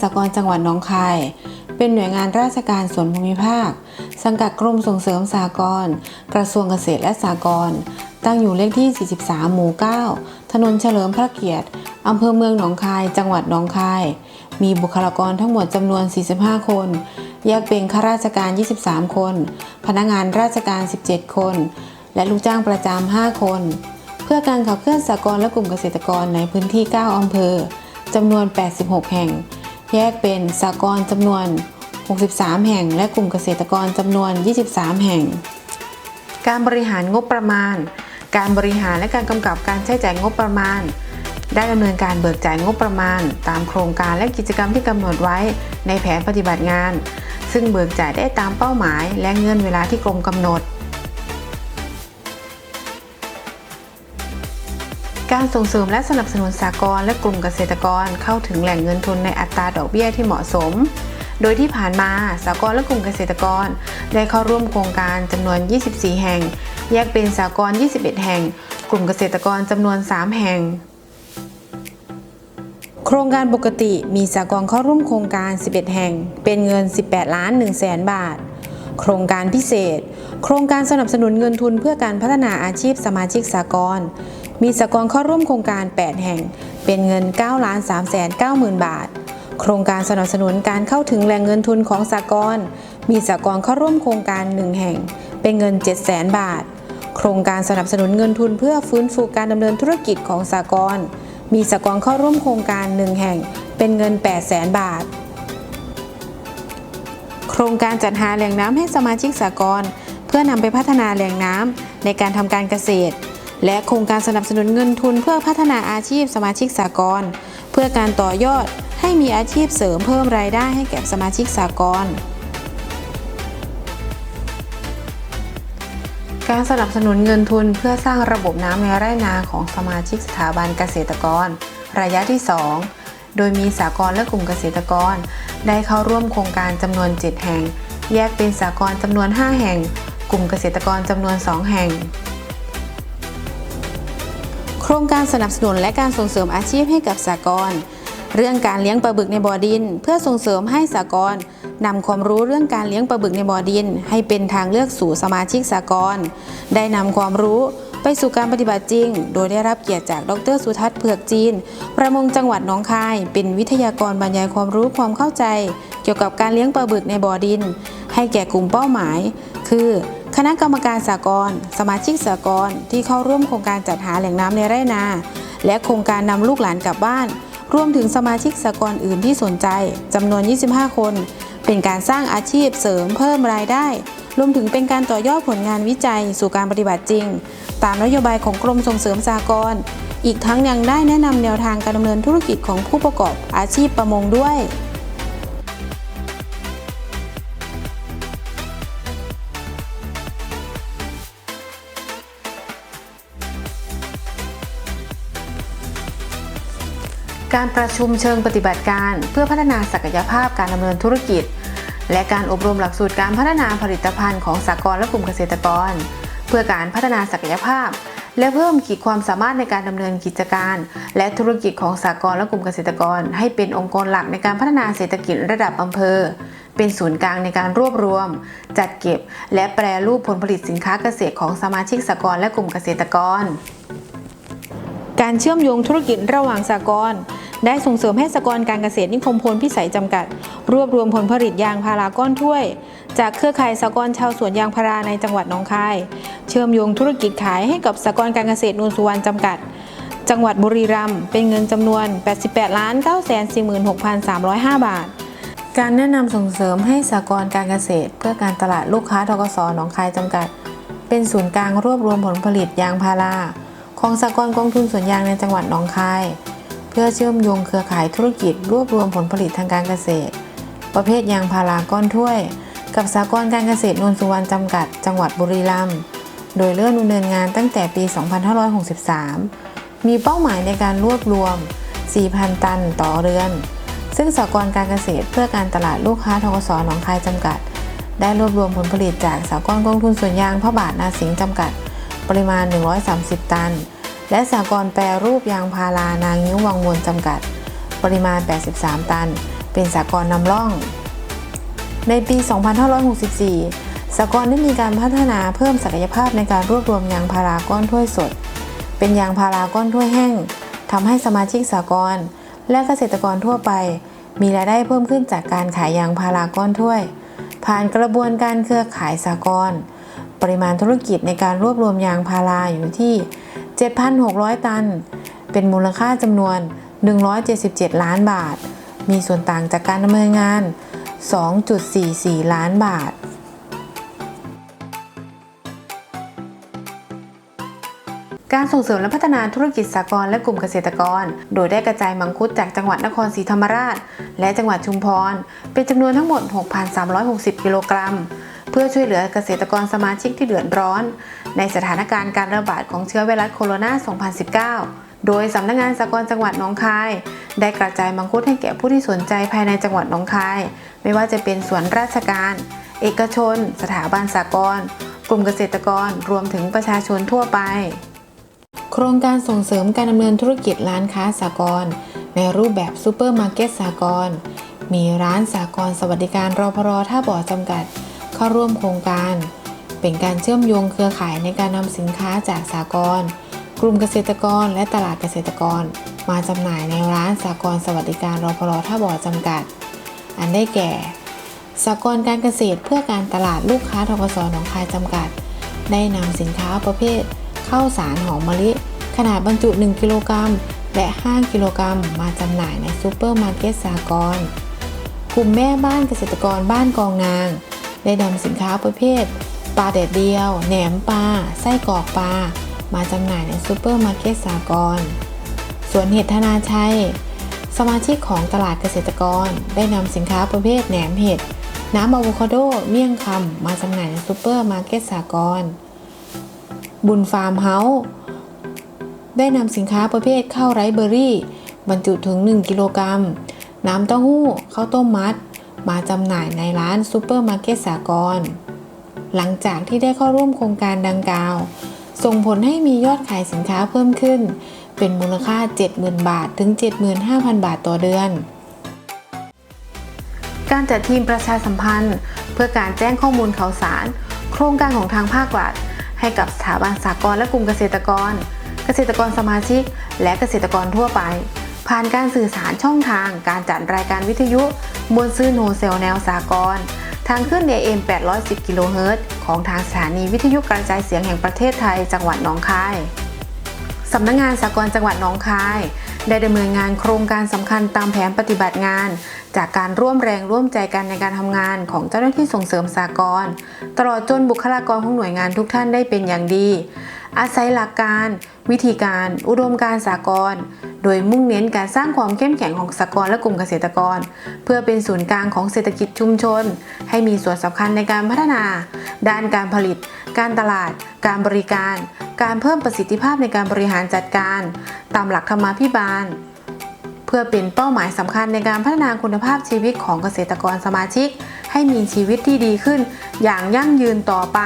สหกรณ์จังหวัดหนองคาย เป็นหน่วยงานราชการส่วนภูมิภาค สังกัดกรมส่งเสริมสหกรณ์กระทรวงเกษตรและสหกรณ์ตั้งอยู่เลขที่ 43 หมู่ 9 ถนนเฉลิมพระเกียรติอำเภอเมืองหนองคาย จังหวัดหนองคาย มีบุคลากรทั้งหมดจำนวน 45 คน แยกเป็นข้าราชการ 23 คน พนักงานราชการ 17 คน และลูกจ้างประจำ 5 คน เพื่อการขับเคลื่อนสหกรณ์และกลุ่มเกษตรกรในพื้นที่ 9 อำเภอจำนวน 86 แห่ง แยกเป็นสหกรจำนวน 63 แห่ง และกลุ่มเกษตรกรจำนวน 23 แห่ง การบริหารงบประมาณ การบริหารและการกำกับการใช้จ่ายงบประมาณ ได้ดำเนินการเบิกจ่ายงบประมาณ ตามโครงการและกิจกรรมที่กำหนดไว้ในแผนปฏิบัติงาน ซึ่งเบิกจ่ายได้ตามเป้าหมายและเงื่อนเวลาที่กรมกำหนด การส่งเสริมและสนับสนุนสากลและกลุ่มเกษตรกรเข้าถึงแหล่งเงินทุนในอัตราดอกเบี้ยที่เหมาะสม โดยที่ผ่านมาสากลและกลุ่มเกษตรกร ได้เข้าร่วมโครงการจำนวน 24 แห่ง แยกเป็นสากล21 แห่ง กลุ่มเกษตรกรจำนวน 3 แห่งโครงการปกติมีสากลเข้าร่วมโครงการ 11 แห่ง เป็นเงิน 18 ล้าน1แสนบาท โครงการพิเศษ โครงการสนับสนุนเงินทุนเพื่อการพัฒนาอาชีพสมาชิกสากล มีสกลเข้าร่วมโครงการ 8 แห่ง เป็นเงิน 9 ล้าน3แสน9หมื่นบาท โครงการสนับสนุนการเข้าถึงแหล่งเงินทุนของสกลมีสกลเข้าร่วมโครงการ 1 แห่ง เป็นเงิน 7 แสนบาท โครงการสนับสนุนเงินทุนเพื่อฟื้นฟูการดำเนินธุรกิจของสกลมีสกลเข้าร่วมโครงการ 1 แห่ง เป็นเงิน 8 แสนบาท โครงการจัดหาแหล่งน้ำให้สมาชิกสากลเพื่อนำไปพัฒนาแหล่งน้ำในการทำการเกษตร และโครงการสนับสนุนเงินทุนเพื่อพัฒนาอาชีพสมาชิกสากลเพื่อการต่อยอดให้มีอาชีพเสริมเพิ่มรายได้ให้แก่สมาชิกสากลการสนับสนุนเงินทุนเพื่อสร้างระบบน้ำในไร่นาของสมาชิกสถาบันเกษตรกร ระยะที่ 2 โดยมีสากลและกลุ่มเกษตรกร ได้เข้าร่วมโครงการจำนวน 7 แห่ง แยกเป็นสากลจำนวน 5 แห่ง กลุ่มเกษตรกรจำนวน 2 แห่ง ครงการสนับสนุนและการส่งเสริมอาชีพให้กับสากลเรื่องการเลี้ยงปลาบึกในบ่อดิน เพื่อส่งเสริมให้สากลนำความรู้เรื่องการเลี้ยงปลาบึกในบ่อดิน ให้เป็นทางเลือกสู่สมาชิกสากลได้นำความรู้ไปสู่การปฏิบัติจริง โดยได้รับเกียรติจากดรสุทัศน์เผือกจีน ประมงจังหวัดหนองคาย เป็นวิทยากรบรรยายความรู้ความเข้าใจ เกี่ยวกับการเลี้ยงปลาบึกในบ่อดิน ให้แก่กลุ่มเป้าหมาย คือ คณะกรรมการสากลสมาชิกสากลที่เข้าร่วมโครงการจัดหาแหล่งน้ำในไร่นา และโครงการนำลูกหลานกลับบ้าน รวมถึงสมาชิกสากลอื่นที่สนใจจำนวน 25 คน เป็นการสร้างอาชีพเสริมเพิ่มรายได้ รวมถึงเป็นการต่อยอดผลงานวิจัยสู่การปฏิบัติจริง ตามนโยบายของกรมส่งเสริมสากลอีกทั้งยังได้แนะนำแนวทางการดำเนินธุรกิจของผู้ประกอบอาชีพประมงด้วย การประชุมเชิงปฏิบัติการ เพื่อพัฒนาศักยภาพการดำเนินธุรกิจ และการอบรมหลักสูตรการพัฒนาผลิตภัณฑ์ของสากลและกลุ่มเกษตรกร เพื่อการพัฒนาศักยภาพ และเพิ่มขีดความสามารถในการดำเนินกิจการ และธุรกิจของสากลและกลุ่มเกษตรกร ให้เป็นองค์กรหลักในการพัฒนาเศรษฐกิจระดับอำเภอ เป็นศูนย์กลางในการรวบรวม จัดเก็บ และแปรรูปผลผลิตสินค้าเกษตรของสมาชิกสากลและกลุ่มเกษตรกร การเชื่อมโยงธุรกิจระหว่างสากลได้ส่งเสริมให้สากลการเกษตรนิคมพลพิสัยจำกัด รวบรวมผลผลิตยางพาราก้อนถ้วย จากเครือข่ายสากลชาวสวนยางพาราในจังหวัดหนองคาย เชื่อมโยงธุรกิจขายให้กับสากลการเกษตรนูนสุวรรณจำกัด จังหวัดบุรีรัมย์เป็นเงินจำนวน 88ล้าน9 4 6 3 0 5 บาท การแนะนำส่งเสริมให้สากลการเกษตร เพื่อการตลาดลูกค้าทกสหนองคายจำกัด เป็นศูนย์กลางรวบรวมผลผลิตยางพารา ของสากลกองทุนสวนยางในจังหวัดหนองคาย เพื่อเชื่อมโยงเครือข่ายธุรกิจรวบรวมผลผลิตทางการเกษตร ประเภทยางพาราก้อนถ้วย กับสากลการเกษตรนวลสุวรรณจำกัด จังหวัดบุรีรัมย์โดยเริ่มดำเนินงานตั้งแต่ปี 2563 มีเป้าหมายในการรวบรวม 4,000 ตันต่อเรือน ซึ่งสากลการเกษตรเพื่อการตลาดลูกค้าทกสหนองคายจำกัด ได้รวบรวมผลผลิตจากสากลกองทุนสวนยางพระบาทนาสิงห์จำกัด ปริมาณ 130 ตัน และสากลแปรรูปยางพารานางิ้ววังวนจำกัด ปริมาณ 83 ตัน เป็นสากลนำร่อง ในปี 2564 สากลได้มีการพัฒนาเพิ่มศักยภาพในการรวบรวมยางพาราก้อนถ้วยสด เป็นยางพาราก้อนถ้วยแห้งทำให้สมาชิกสากลและเกษตรกรทั่วไป มีรายได้เพิ่มขึ้นจากการขายยางพาราก้อนถ้วย ผ่านกระบวนการเครือข่ายสากล ปริมาณธุรกิจในการรวบรวมยางพาราอยู่ที่ 7,600 ตัน เป็นมูลค่าจำนวน 177 ล้านบาท มีส่วนต่างจากการดำเนินงาน 2.44 ล้านบาทการส่งเสริมและพัฒนาธุรกิจสากลและกลุ่มเกษตรกร โดยได้กระจายมังคุดจากจังหวัดนครศรีธรรมราช และจังหวัดชุมพร เป็นจำนวนทั้งหมด 6,360 กิโลกรัม พื่อช่วยเหลือเกษตรกรสมาชิกที่เดือดร้อน ในสถานการณ์การระบาดของเชื้อไวรัสโคโรนา 2019 โดยสำนักงานสากลจังหวัดหนองคาย ได้กระจายมังคุดให้แก่ผู้ที่สนใจภายในจังหวัดหนองคาย ไม่ว่าจะเป็นส่วนราชการ เอกชน สถาบันสากลกลุ่มเกษตรกรรวมถึงประชาชนทั่วไป โครงการส่งเสริมการดำเนินธุรกิจร้านค้าสากลในรูปแบบซูเปอร์มาร์เก็ตสากลมีร้านสากลสวัสดิการรพรท่าบ่อจำกัด เข้าร่วมโครงการ เป็นการเชื่อมโยงเครือข่ายในการนำสินค้าจากสากลกลุ่มเกษตรกรและตลาดเกษตรกร มาจำหน่ายในร้านสากลสวัสดิการรพรท่าบ่อจำกัด อันได้แก่สากลการเกษตรเพื่อการตลาดลูกค้าทกสหนองคายจำกัด ได้นำสินค้าประเภทข้าวสารหอมมะลิ ขนาดบรรจุ 1 กิโลกรัม และ 5 กิโลกรัม มาจำหน่ายในซูเปอร์มาร์เก็ตสากลกลุ่มแม่บ้านเกษตรกรบ้านกองนาง ได้นำสินค้าประเภทปลาแดดเดียว แหนมปลา ไส้กรอกปลา มาจำหน่ายในซูเปอร์มาร์เก็ตสากลสวนเห็ดธนาชัย สมาชิกของตลาดเกษตรกร ได้นำสินค้าประเภทแหนมเห็ด น้ำอะโวคาโด เมี่ยงคำมาจำหน่ายในซูเปอร์มาร์เก็ตสากลบุญฟาร์มเฮาส์ได้นำสินค้าประเภทข้าวไรซ์เบอร์รี่ บรรจุถึง 1 กิโลกรัม น้ำเต้าหู้ข้าวต้มมัด มาจำหน่ายในร้านซูเปอร์มาร์เก็ตสากลหลังจากที่ได้เข้าร่วมโครงการดังกล่าว ส่งผลให้มียอดขายสินค้าเพิ่มขึ้น เป็นมูลค่า 70,000 บาทถึง 75,000 บาทต่อเดือน การจัดทีมประชาสัมพันธ์ เพื่อการแจ้งข้อมูลข่าวสาร โครงการของทางภาครัฐให้กับสถาบันสากลและกลุ่มเกษตรกร เกษตรกรสมาชิก และเกษตรกรทั่วไป ผ่านการสื่อสารช่องทางการจัดรายการวิทยุบนซื่อโนเซลแนวสากลทางขึ้น AM 810กิโลเฮิรตซ์ของทางสถานีวิทยุกระจายเสียงแห่งประเทศไทย จังหวัดหนองคายสำนักงานสากลจังหวัดหนองคาย ได้ดำเนินงานโครงการสำคัญตามแผนปฏิบัติงาน จากการร่วมแรงร่วมใจกันในการทำงานของเจ้าหน้าที่ส่งเสริมสากลตลอดจนบุคลากรของหน่วยงานทุกท่านได้เป็นอย่างดี อาศัยหลักการ วิธีการ อุดมการสากลโดยมุ่งเน้นการสร้างความเข้มแข็งของสากลและกลุ่มเกษตรกร เพื่อเป็นศูนย์กลางของเศรษฐกิจชุมชน ให้มีส่วนสำคัญในการพัฒนา ด้านการผลิต การตลาด การบริการ การเพิ่มประสิทธิภาพในการบริหารจัดการ ตามหลักธรรมาภิบาลเพื่อเป็นเป้าหมายสำคัญในการพัฒนาคุณภาพชีวิตของเกษตรกรสมาชิก ให้มีชีวิตที่ดีขึ้นอย่างยั่งยืนต่อไป